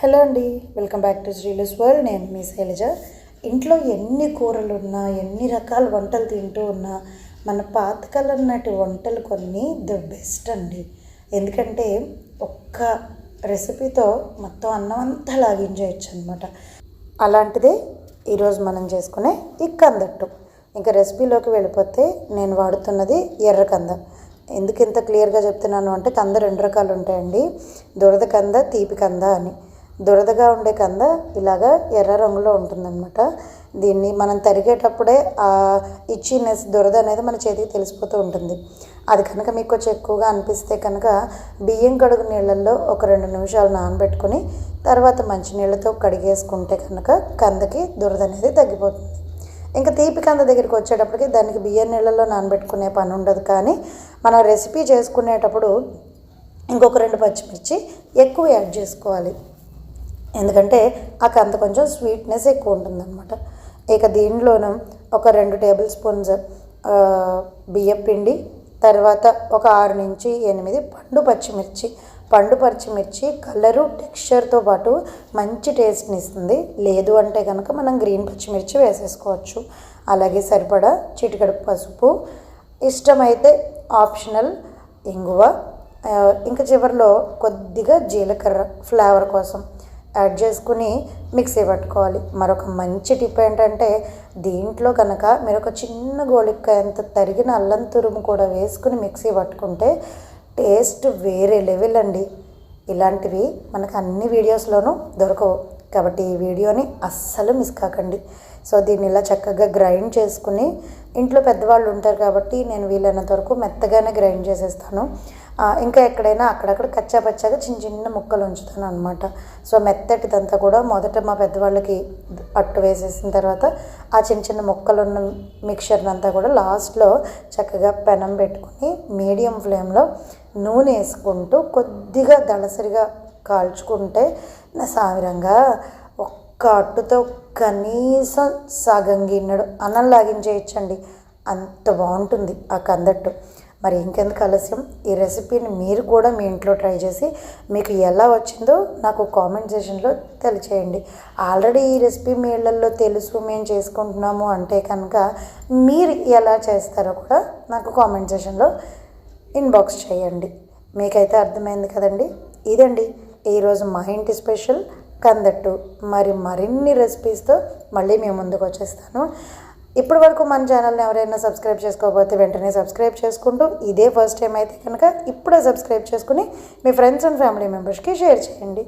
Hello అండి welcome back to Sreela's world. నేను మీ శైలజ. ఇంట్లో ఎన్ని కూరలు ఉన్నా ఎన్ని రకాల వంటలు తింటూ ఉన్నా మన పాతకాలం నాటి వంటలు కొన్ని ద బెస్ట్ అండి. ఎందుకంటే ఒక్క రెసిపీతో మొత్తం అన్నం అంతా లాగించేయచ్చు అనమాట అలాంటిదే ఈరోజు మనం చేసుకునే ఈ కందట్టు. ఇంకా రెసిపీలోకి వెళ్ళిపోతే నేను వాడుతున్నది ఎర్ర కంద. ఎందుకు ఇంత క్లియర్గా చెప్తున్నాను అంటే కంద రెండు రకాలు ఉంటాయండి. దురద కంద తీపి కంద అని. దురదగా ఉండే కంద ఇలాగా ఎర్ర రంగులో ఉంటుందన్నమాట. దీన్ని మనం తరిగేటప్పుడే ఆ ఇచ్చినెస్ దురద అనేది మన చేతికి తెలిసిపోతూ ఉంటుంది. అది కనుక మీకు కొంచెం ఎక్కువగా అనిపిస్తే కనుక బియ్యం కడుగు నీళ్ళల్లో ఒక రెండు నిమిషాలు నానబెట్టుకొని తర్వాత మంచినీళ్ళతో కడిగేసుకుంటే కనుక కందకి దురద అనేది తగ్గిపోతుంది. ఇంకా తీపి కంద దగ్గరికి వచ్చేటప్పటికి దానికి బియ్యం నీళ్ళలో నానబెట్టుకునే పని ఉండదు కానీ మనం రెసిపీ చేసుకునేటప్పుడు ఇంకొక రెండు పచ్చిమిర్చి ఎక్కువ యాడ్ చేసుకోవాలి. ఎందుకంటే ఆ అంత కొంచెం స్వీట్నెస్ ఎక్కువ ఉంటుందన్నమాట. ఇక దీనిలోనూ ఒక రెండు టేబుల్ స్పూన్స్ బియ్యం పిండి తర్వాత ఒక ఆరు నుంచి ఎనిమిది పండు పచ్చిమిర్చి. పండు పచ్చిమిర్చి కలరు టెక్స్చర్తో పాటు మంచి టేస్ట్ని ఇస్తుంది. లేదు అంటే కనుక మనం గ్రీన్ పచ్చిమిర్చి వేసేసుకోవచ్చు. అలాగే సరిపడా చిటికడు పసుపు. ఇష్టమైతే ఆప్షనల్ ఇంగువ. ఇంకా చివరిలో కొద్దిగా జీలకర్ర ఫ్లేవర్ కోసం. యాడ్ చేసుకుని మిక్సీ పట్టుకోవాలి. మరొక మంచి టిప్ ఏంటంటే దీంట్లో కనుక మీరు ఒక చిన్న గోళికాయంత తరిగిన అల్లం తురుము కూడా వేసుకుని మిక్సీ పట్టుకుంటే టేస్ట్ వేరే లెవెల్ అండి. ఇలాంటివి మనకు అన్ని వీడియోస్లోనూ దొరకవు. కాబట్టి ఈ వీడియోని అస్సలు మిస్ కాకండి. సో దీన్ని ఇలా చక్కగా గ్రైండ్ చేసుకుని ఇంట్లో పెద్దవాళ్ళు ఉంటారు కాబట్టి నేను వీలైనంత వరకు మెత్తగానే గ్రైండ్ చేసేస్తాను. ఇంకా ఎక్కడైనా అక్కడక్కడ కచ్చా పచ్చాగా చిన్న చిన్న ముక్కలు ఉంచుతాను అనమాట సో మెత్తటిదంతా కూడా మొదట మా పెద్దవాళ్ళకి అట్టు వేసేసిన తర్వాత ఆ చిన్న చిన్న ముక్కలు ఉన్న మిక్చర్ని అంతా కూడా లాస్ట్లో చక్కగా పెనం పెట్టుకుని మీడియం ఫ్లేమ్లో నూనె వేసుకుంటూ కొద్దిగా దళసరిగా కాల్చుకుంటే నా సామిరంగా ఒక్క అట్టుతో కనీసం సగం గిన్నెడు అన్నం లాగించేయచ్చండి. అంత బాగుంటుంది ఆ కందట్టు. మరి ఇంకెందుకు ఆలస్యం? ఈ రెసిపీని మీరు కూడా మీ ఇంట్లో ట్రై చేసి మీకు ఎలా వచ్చిందో నాకు కామెంట్ సెషన్లో తెలియచేయండి. ఆల్రెడీ ఈ రెసిపీ మీ ఇళ్ళలో తెలుసు మేము చేసుకుంటున్నాము అంటే కనుక మీరు ఎలా చేస్తారో కూడా నాకు కామెంట్ సెషన్లో ఇన్బాక్స్ చేయండి. మీకైతే అర్థమైంది కదండి? ఇదండి ఈరోజు మా ఇంటి స్పెషల్ కందట్టు. మరి మరిన్ని రెసిపీస్తో మళ్ళీ మేము ముందుకు వచ్చేస్తాను. ఇప్పటి వరకు మన ఛానల్ని ఎవరైనా సబ్స్క్రైబ్ చేసుకోకపోతే వెంటనే సబ్స్క్రైబ్ చేసుకుంటూ ఇదే ఫస్ట్ టైం అయితే కనుక ఇప్పుడే సబ్స్క్రైబ్ చేసుకుని మీ ఫ్రెండ్స్ అండ్ ఫ్యామిలీ మెంబర్స్కి షేర్ చేయండి.